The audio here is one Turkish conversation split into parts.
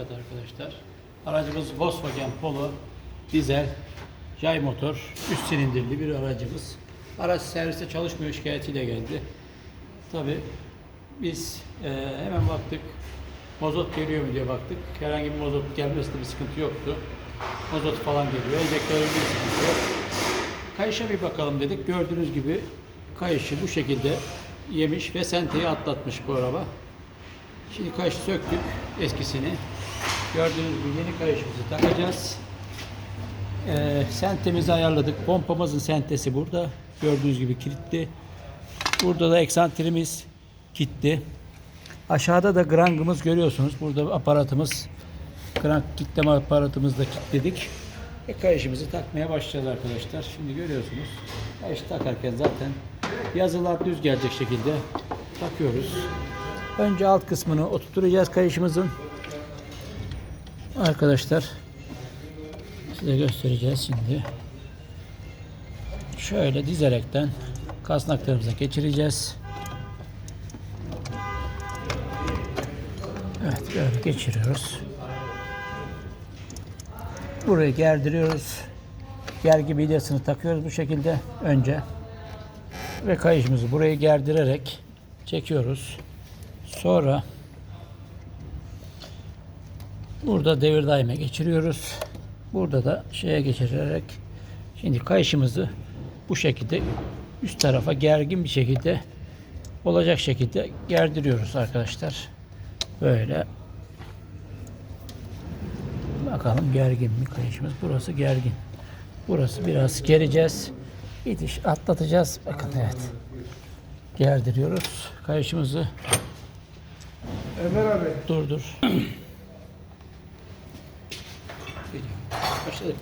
Evet arkadaşlar. Aracımız Volkswagen Polo dizel yay motor 3 silindirli bir aracımız. Araç serviste çalışmıyor şikayetiyle geldi. Tabi biz e, hemen baktık. Mazot geliyor mu diye baktık. Herhangi bir mazot gelmesinde bir sıkıntı yoktu. Mazot falan geliyor. Enjektörün bir sıkıntı yok. Kayışa bir bakalım dedik. Gördüğünüz gibi kayışı bu şekilde yemiş ve senteyi atlatmış bu araba. Şimdi kayışı söktük eskisini. Gördüğünüz gibi yeni kayışımızı takacağız. Ee, sentemizi ayarladık. Pompamızın sentesi burada. Gördüğünüz gibi kilitli. Burada da eksantrimiz kilitli. Aşağıda da grangımız görüyorsunuz. Burada aparatımız, grang kitleme aparatımızı da kilitledik. E, kayışımızı takmaya başlayacağız arkadaşlar. Şimdi görüyorsunuz. Kayış takarken zaten yazılar düz gelecek şekilde takıyoruz. Önce alt kısmını oturtacağız kayışımızın. Arkadaşlar size göstereceğiz şimdi. Şöyle dizerekten kasnaklarımıza geçireceğiz. Evet böyle geçiriyoruz. Burayı gerdiriyoruz. Gergi bilyasını takıyoruz bu şekilde önce. Ve kayışımızı burayı gerdirerek çekiyoruz. Sonra burada devir daime geçiriyoruz. Burada da şeye geçirerek şimdi kayışımızı bu şekilde üst tarafa gergin bir şekilde olacak şekilde gerdiriyoruz arkadaşlar. Böyle bakalım gergin mi kayışımız? Burası gergin. Burası biraz gereceğiz. İtiş atlatacağız. Bakın evet. Gerdiriyoruz. Kayışımızı Ömer abi. Dur dur. Başladık.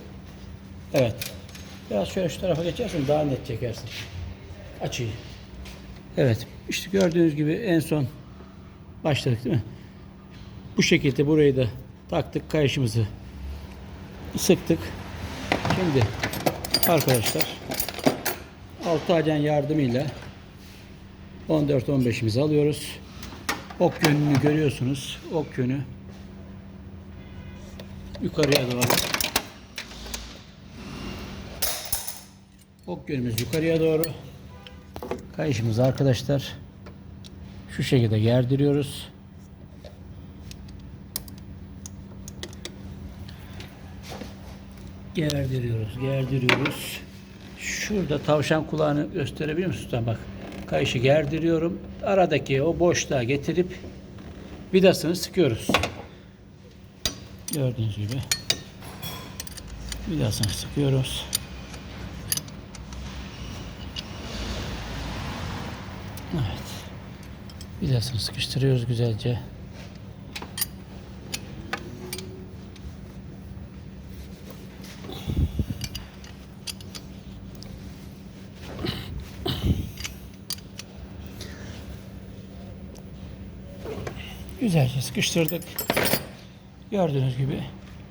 Evet. Biraz şöyle şu tarafa geçersin daha net çekersin. Açıyı. Evet. İşte gördüğünüz gibi en son başladık değil mi? Bu şekilde burayı da taktık kayışımızı sıktık. Şimdi arkadaşlar 6 acan yardımıyla 14-15'imizi alıyoruz. Ok yönünü görüyorsunuz. Ok yönü yukarıya doğru. Ok yönümüz yukarıya doğru. Kayışımızı arkadaşlar şu şekilde gerdiriyoruz. Gerdiriyoruz, gerdiriyoruz. Şurada tavşan kulağını gösterebilir misin? Usta? Bak, kayışı gerdiriyorum. Aradaki o boşluğa getirip vidasını sıkıyoruz. Gördüğünüz gibi vidasını sıkıyoruz. Evet. Vidasını sıkıştırıyoruz güzelce. Güzelce sıkıştırdık. Gördüğünüz gibi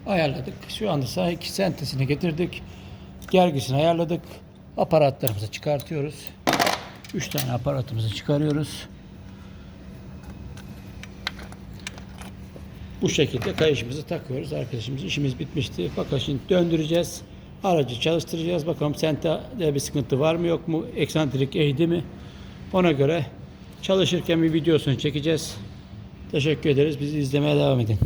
ayarladık. Şu anda sahip sentesini getirdik. Gergisini ayarladık. Aparatlarımızı çıkartıyoruz. Üç tane aparatımızı çıkarıyoruz. Bu şekilde kayışımızı takıyoruz. Arkadaşımız işimiz bitmişti. Fakat şimdi döndüreceğiz. Aracı çalıştıracağız. Bakalım sentede bir sıkıntı var mı yok mu? Eksantrik eğdi mi? Ona göre çalışırken bir videosunu çekeceğiz. Teşekkür ederiz. Bizi izlemeye devam edin.